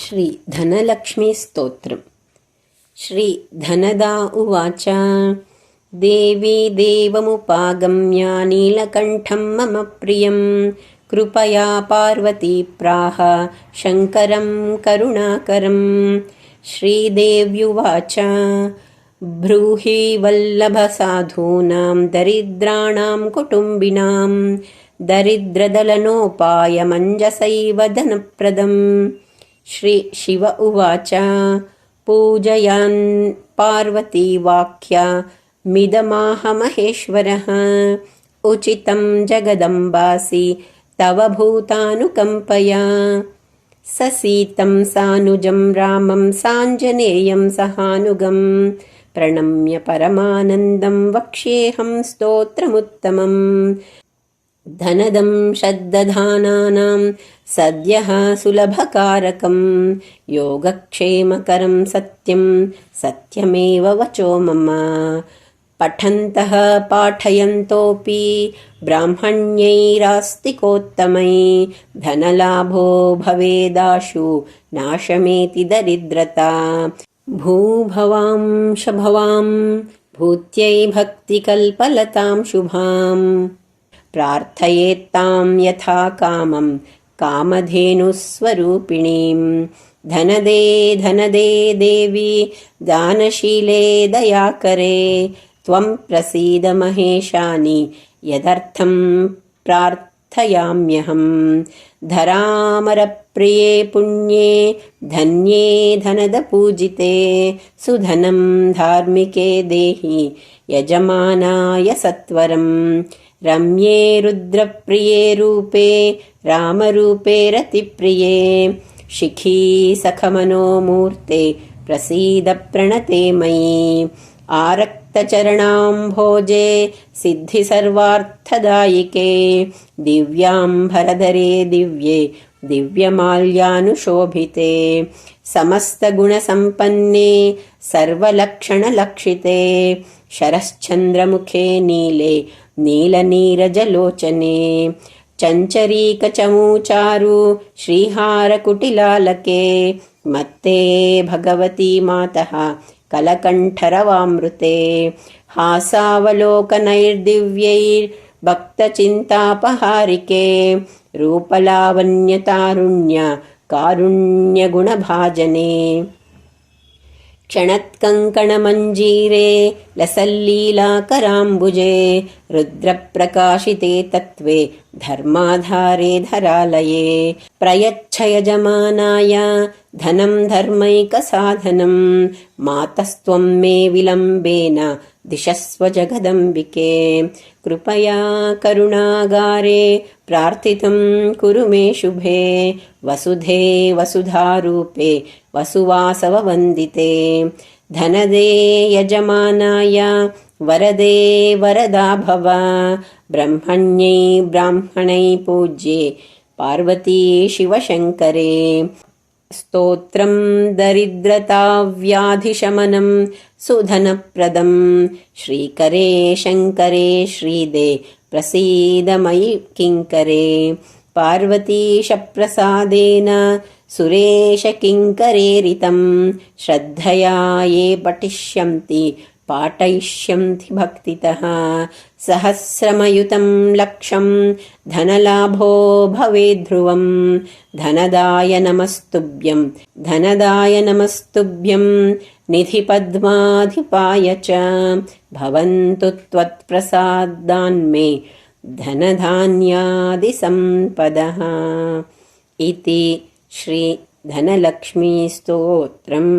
श्रीधनलक्ष्मीस्तोत्रम्। श्रीधनदा उवाच देवी देवमुपागम्या नीलकण्ठं मम प्रियं कृपया पार्वती प्राह शङ्करं करुणाकरं श्रीदेव्युवाच ब्रूहि वल्लभसाधूनां दरिद्राणां कुटुम्बिनां दरिद्रदलनोपायमञ्जसैव धनप्रदम् श्रीशिव उवाच। पूजयान् पार्वतीवाक्या मिदमाहमहेश्वरः। उचितं जगदम्बासि तव भूतानुकम्पया। ससीतं सानुजं रामं साञ्जनेयं सहानुगं प्रणम्य परमानन्दं वक्ष्येऽहं स्तोत्रमुत्तमम् धनदं शद्दधानानां सद्यः सुलभकारकं योगक्षेमकरं सत्यं सत्यमेव वचो मम। पठन्तः पाठयन्तोऽपि ब्राह्मण्यैरास्तिकोत्तमै धनलाभो भवेदाशु नाशमेति दरिद्रता। भूभवांशभवां भूत्यै भक्तिकल्पलतां शुभाम् प्रार्थयेत्तां यथा कामं कामधेनुस्वरूपिणीं। धनदे धनदे देवी दानशीले दयाकरे त्वं प्रसीद महेशानि। यदर्थं प्रार्थयाम्यहं धरामरप्रिये पुण्ये धन्ये धनदपूजिते सुधनं धार्मिके देहि यजमानाय सत्वरम् रम्ये रुद्रप्रिये रूपे रामरूपे रतिप्रिये। शिखी सखमनोमूर्ते प्रसीदप्रणते मयि आरक्तचरणां भोजे सिद्धिसर्वार्थदायिके। दिव्याम्भरधरे दिव्ये दिव्यमाल्यानुशोभिते। समस्तगुणसम्पन्ने सर्वलक्षणलक्षिते। शरश्चन्द्रमुखे नीले नीलनीरजलोचने। चञ्चरीकचमूचारु श्रीहारकुटिलालके। मत्ते भगवती मातः कलकण्ठरवामृते। हासावलोकनैर्दिव्यैर्भक्तचिन्तापहारिके। रूपलावण्यतारुण्य कारुण्यगुणभाजने क्षणत्कङ्कणमञ्जीरे लसल्लीलाकराम्बुजे रुद्रप्रकाशिते तत्त्वे धर्माधारे धरालये प्रयच्छयजमानाय धनं धर्मैकसाधनं मातस्त्वं मे विलम्बेन दिशस्व जगदम्बिके। कृपया करुणागारे प्रार्थितं कुरु मे शुभे। वसुधे वसुधारूपे वसुवासववन्दिते। धनदे यजमानाय वरदे वरदा भव ब्रह्मण्यै ब्राह्मणै पूज्ये पार्वती शिवशङ्करे स्तोत्रं दरिद्रताव्याधिशमनं सुधनप्रदं। श्रीकरे शङ्करे श्रीदे प्रसीदमयि किङ्करे। पार्वतीशप्रसादेन सुरेशकिङ्करेरितं श्रद्धया ये पठिष्यन्ति पाठयिष्यन्ति भक्तितः सहस्रमयुतं लक्षं धनलाभो भवेद्ध्रुवं धनदाय नमस्तुभ्यं धनदाय नमस्तुभ्यं निधिपद्माधिपाय च भवन्तु त्वत्प्रसादान्मे धनधान्यादिसम्पदः इति श्रीधनलक्ष्मीस्तोत्रम्